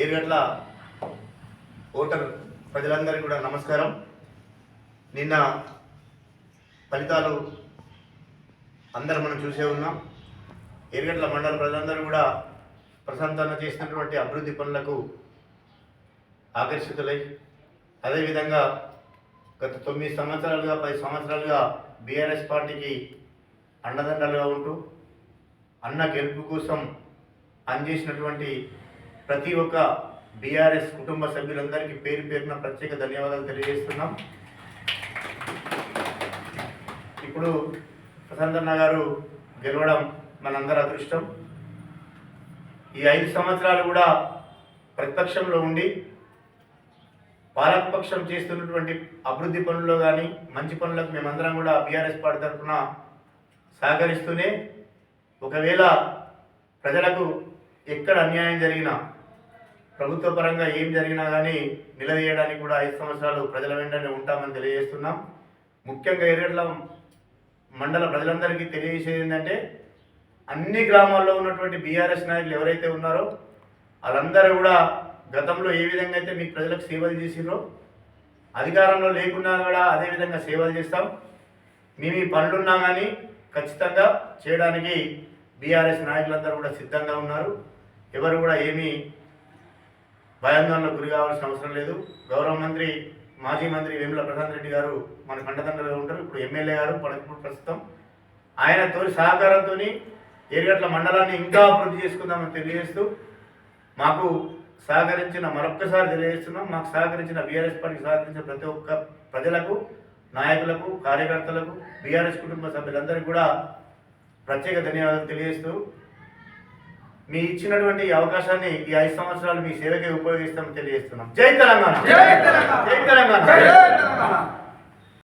Erugatla voter ప్రజలందరికీ కూడా నమస్కారం. నిన్న ఫలితాలు అందరం మనం చూసే ఉన్నాం. ఏరుగట్ల మండల ప్రజలందరూ కూడా ప్రశాంతంగా చేసినటువంటి అభివృద్ధి పనులకు ఆకర్షితులై అదేవిధంగా గత తొమ్మిది సంవత్సరాలుగా పది సంవత్సరాలుగా బీఆర్ఎస్ పార్టీకి అండదండలుగా ఉంటూ అన్న గెలుపు కోసం అందజేసినటువంటి ప్రతి ఒక్క బీఆర్ఎస్ కుటుంబ సభ్యులందరికీ పేరు పేరున ప్రత్యేక ధన్యవాదాలు తెలియజేస్తున్నాం. ఇప్పుడు ప్రశాంతన్న గారు గెలవడం మనందరి అదృష్టం. ఈ ఐదు సంవత్సరాలు కూడా ప్రతిపక్షంలో ఉండి పాలకపక్షం చేస్తున్నటువంటి అభివృద్ధి పనుల్లో కానీ మంచి పనులకు మేమందరం కూడా బీఆర్ఎస్ పార్టీ తరఫున సహకరిస్తూనే ఒకవేళ ప్రజలకు ఎక్కడ అన్యాయం జరిగినా ప్రభుత్వ పరంగా ఏం జరిగినా కానీ నిలదీయడానికి కూడా ఐదు సంవత్సరాలు ప్రజల వెంటనే ఉంటామని తెలియజేస్తున్నాం. ముఖ్యంగా ఎర్రట్ల మండల ప్రజలందరికీ తెలియజేసేది ఏంటంటే అన్ని గ్రామాల్లో ఉన్నటువంటి బీఆర్ఎస్ నాయకులు ఎవరైతే ఉన్నారో వాళ్ళందరూ కూడా గతంలో ఏ విధంగా అయితే మీకు ప్రజలకు సేవలు చేసిరో అధికారంలో లేకున్నా కూడా అదే విధంగా సేవలు చేస్తాం. మేము ఈ పనులున్నా కానీ ఖచ్చితంగా చేయడానికి బీఆర్ఎస్ నాయకులందరూ కూడా సిద్ధంగా ఉన్నారు. ఎవరు కూడా ఏమీ భయాందోళనకు గురి కావాల్సిన అవసరం లేదు. గౌరవ మంత్రి మాజీ మంత్రి వేముల ప్రశాంత్ రెడ్డి గారు మన కండదండలుగా ఉంటారు. ఇప్పుడు ఎమ్మెల్యే గారు ఇప్పుడు ప్రస్తుతం. ఆయన తోటి సహకారంతో ఏరుగట్ల మండలాన్ని ఇంకా అభివృద్ధి చేసుకుందామని తెలియజేస్తూ మాకు సహకరించిన మరొక్కసారి తెలియజేస్తున్నాం. మాకు సహకరించిన బీఆర్ఎస్ పార్టీకి సహకరించిన ప్రతి ఒక్క ప్రజలకు నాయకులకు కార్యకర్తలకు బీఆర్ఎస్ కుటుంబ సభ్యులందరికీ కూడా ప్రత్యేక ధన్యవాదాలు తెలియజేస్తూ మీ ఇచ్చినటువంటి ఈ అవకాశాన్ని ఈ ఐదు సంవత్సరాలు మీ సేవకే ఉపయోగిస్తామని తెలియజేస్తున్నాం. జై తెలంగాణ! జై తెలంగాణ! జై తెలంగాణ!